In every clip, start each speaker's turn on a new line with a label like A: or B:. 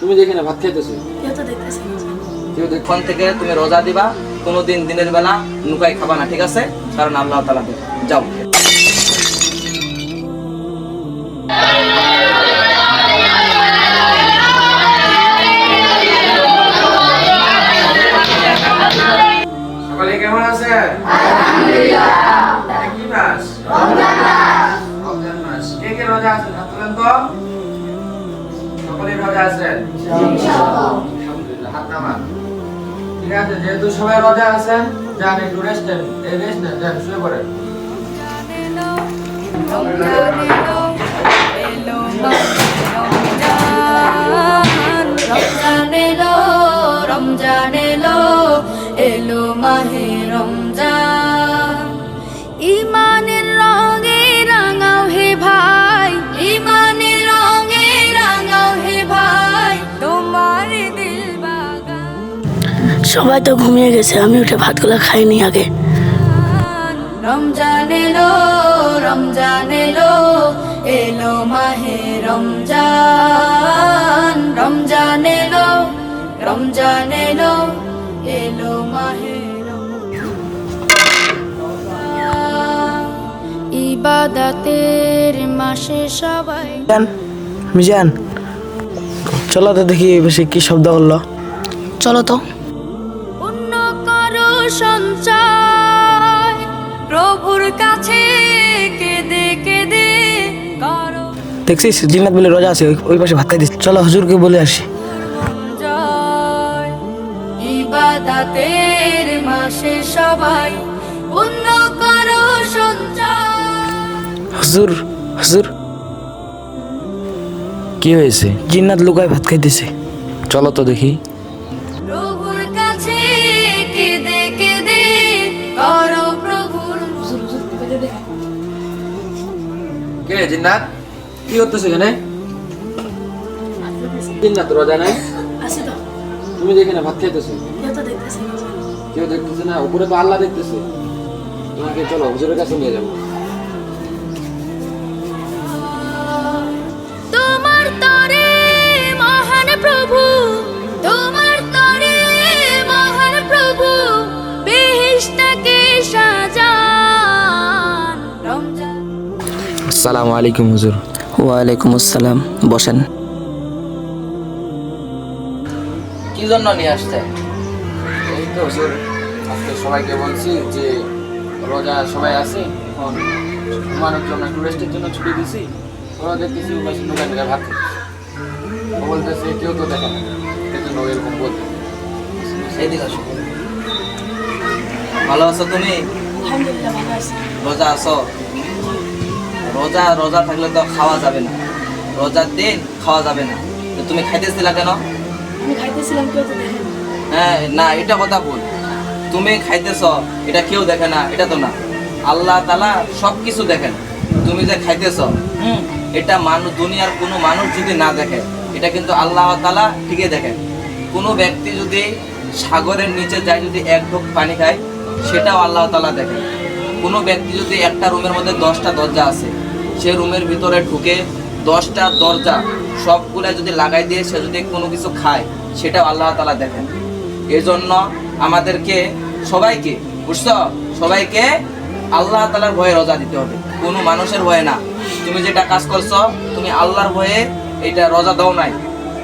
A: তুমি ভাত খাইতেছো?
B: কেউ না।
A: কেউ দেখ এখন থেকে তুমি রোজা দিবা কোনোদিন দিনের বেলা নুকাই খাবা না ঠিক আছে? কারণ আল্লাহ তালা যাও। সকালে কেমন আছেন? কি মাস রমজান মাস। কে কে রোজা আছেন হাত তোলেন তো? সকলে রোজা আছেন আলহামদুলিল্লাহ হাত নামান। ঠিক আছে যেহেতু সবাই রোজা আছেন যান একটু রেস্ট নেন এই রেস্ট নেন যান শুয়ে পড়েন।
C: রমজান রমজান
B: সবাই তো ঘুমিয়ে গেছে আমি উঠে ভাতগুলো খাইনি আগে।
C: রমজান এলো রমজান এলো এলো মাহে রমজান। রমজান এলো রমজান এলো এলো মাহে ইবাদাতের মাসে সবাই
D: মিজান মিজান চলো তো দেখি বেশি কি শব্দ করল
B: চলো তো।
C: সঞ্চয়। প্রভুর কাছে কেঁদে কেঁদে করো।
D: দেখছিস? জিন্নাত বলে রোজা আছে ওই- পাশে ভাত খাই দিস। চলো হুজুরকে বলে আসি।
C: ইবাদাতের মাসে সবাই অন্য করো সঞ্চয়।
D: হুজুর হুজুর।
E: কি হয়েছে?
D: জিন্নাত লুকায় ভাত খাই দিছে
E: চলো তো দেখি।
A: কে জিন্নাত? কি করতেছো এখানে? জিন্নাত রোজা নাই? তুমি যেখানে ভাত খাইতেছো?
B: কেউ দেখতেছে না।
A: উপরে তো আল্লাহ দেখতেছে। তোমাকে চলো হুজুরের কাছে নিয়ে যাব।
C: তোমার তরে মহান প্রভু তোমার তরে মহান প্রভু বেহেশতাকে সাজান রমজান
E: আসসালামু আলাইকুম হুজুর।
D: ওয়ালাইকুম আসসালাম। বসেন।
A: কি জন্য নিয়ে আসছে এই তো হুজুর আজকে সবাইকে বলছি যে রোজা সবাই আছে এখন ঘুমানোর জন্য একটু রেস্টের জন্য ছুটি দিছি ওরা দেখতেছি উপাস দোকান থেকে ভাত ও বলতেছে কেউ তো দেখে না এই জন্য ও এরকম বলতে এইদিকে আসো। ভালো আছো তুমি?
B: আলহামদুলিল্লাহ ভালো আছি।
A: রোজা আছো? রোজা রোজা থাকলে তো খাওয়া যাবে না। রোজার দিন খাওয়া যাবে না। তো তুমি খাইতেছিলা কেন?
B: আমি খাইতেছিলাম কেউ তো দেখে
A: হ্যাঁ না এটা কথা ভুল তুমি খাইতেছ এটা কেউ দেখে না এটা তো না। আল্লাহ তালা সব কিছু দেখেন। তুমি যে খাইতেছ হুম এটা মানুষ দুনিয়ার কোনো মানুষ যদি না দেখে এটা কিন্তু আল্লাহ তালা ঠিকই দেখেন। কোনো ব্যক্তি যদি সাগরের নিচে যায় যদি এক ঢোক পানি খায় সেটাও আল্লাহ তালা দেখেন। কোনো ব্যক্তি যদি একটা রুমের মধ্যে দশটা দরজা আছে সে রুমের ভিতরে ঢুকে দশটা দরজা সবগুলা যদি লাগাই দিয়ে সে যদি কোনো কিছু খায়, সেটাও আল্লাহ তালা দেখেন। এই জন্য আমাদেরকে সবাইকে, বুঝছ? সবাইকে আল্লাহ তালার ভয়ে রোজা দিতে হবে। কোনো মানুষের ভয়ে না। তুমি যেটা কাজ করছ, তুমি আল্লাহর ভয়ে এটা রোজা দাও নাই।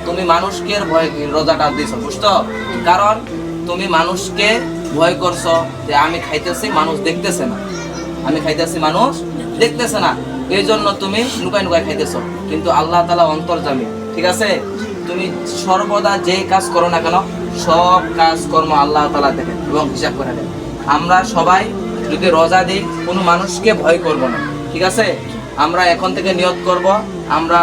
A: তুমি মানুষকে ভয়ে রোজাটা দিছো, বুঝছ? কারণ তুমি মানুষকে ভয় করছ যে আমি খাইতেছি, মানুষ দেখতেছে না। আমি খাইতেছি, মানুষ দেখতেছে না। এই জন্য তুমি নুকাই নুকাই খাইতেছো। কিন্তু আল্লাহ তালা অন্তর্জামী, ঠিক আছে? তুমি সর্বদা যেই কাজ করো না কেন, সব কাজ কর্ম আল্লাহ তালা দেখেন এবং হিসাব করে দেন আমরা সবাই যদি রোজা দিই, কোনো মানুষকে ভয় করব না, ঠিক আছে? আমরা এখন থেকে নিয়ত করব, আমরা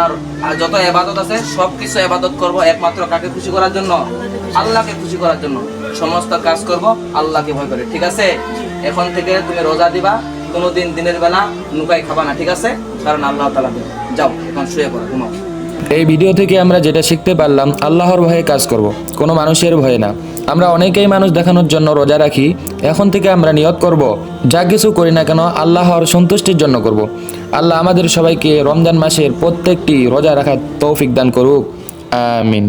A: যত এবাদত আছে সব কিছু এবাদত করব একমাত্র কাকে খুশি করার জন্য? আল্লাহকে খুশি করার জন্য। সমস্ত কাজ করব, আল্লাহকে ভয় করে, ঠিক আছে? এখন থেকে তুমি রোজা দিবা কোনোদিন দিনের বেলা নুকাই খাবা না, ঠিক আছে? কারণ আল্লাহ তালা যাও, এখন শুয়ে পড়ো, ঘুমাও।
E: এই ভিডিও থেকে আমরা যেটা শিখতে পারলাম, আল্লাহর ভয়ে কাজ করব, কোনো মানুষের ভয়ে না। আমরা অনেকেই মানুষ দেখানোর জন্য রোজা রাখি, এখন থেকে আমরা নিয়ত করব, যা কিছু করি না কেন আল্লাহর সন্তুষ্টির জন্য করব। আল্লাহ আমাদের সবাইকে রমজান মাসের প্রত্যেকটি রোজা রাখার তৌফিক দান করুক। আমিন।